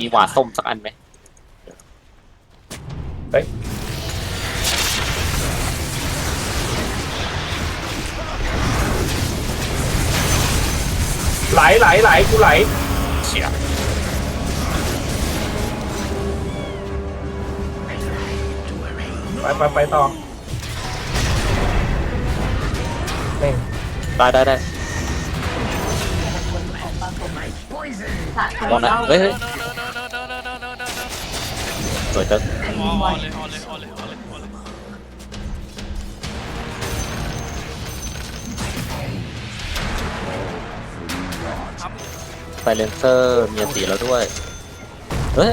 มีหวาดส้มสักอันไหมไหลไหลไหลกูไหลเฉียไปไปไปต่อแม่งได้ได้ได้ลองนะเฮ้ยเฮ้ย สวยจังออนเลยออเลยออเลยออเลยออเลยไฟเลนเซอร์มีอันตีแล้วด้วย เฮ้ย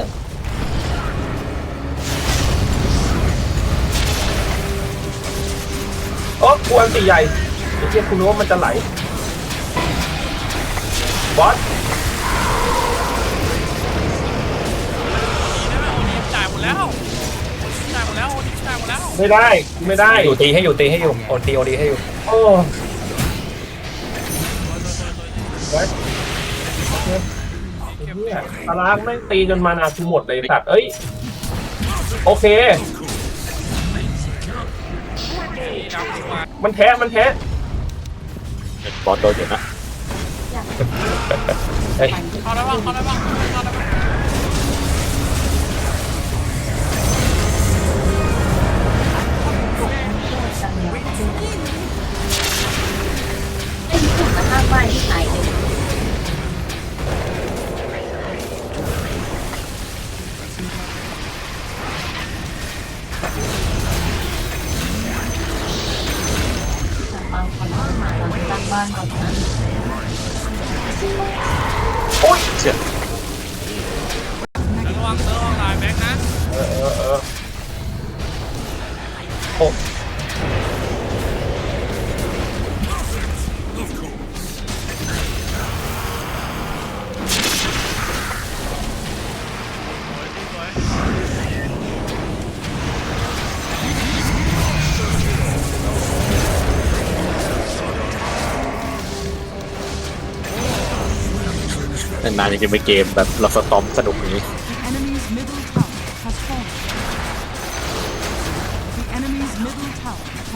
โอ้กูอันตีใหญ่ไอ้เจี๊ยคุณรู้ว่ามันจะไหล บอส หมดแล้วโอนิจ่ายหมดแล้วไม่ได้ไม่ได้อยู่ตีให้อยู่ตีให้อยู่โอนตีโอดีให้อยู่โอ้ไว้เนี่ยตารางแม่งตีจนมานาคือหมดเลยไอ้สัตว์เอ้ยโอเคดาวขึ้นมามันแท้มันแท้บอสโดนอยู่นะ เฮ้ยเข้าได้บ้างเข้าได้บ้างเข้าได้บ้าง ถูกมาข้างบ้านที่ไหนเลยบางคนก็มาเราตั้งบ้านก่อนนะโอ้ยเฉียระวังระวังลายแบ็กนะ เออเออเออโอ้ นานๆจะไปเกมแบบเราสตอมสนุกอย่างนี้ The enemy's middle tower has fallen. The enemy's middle tower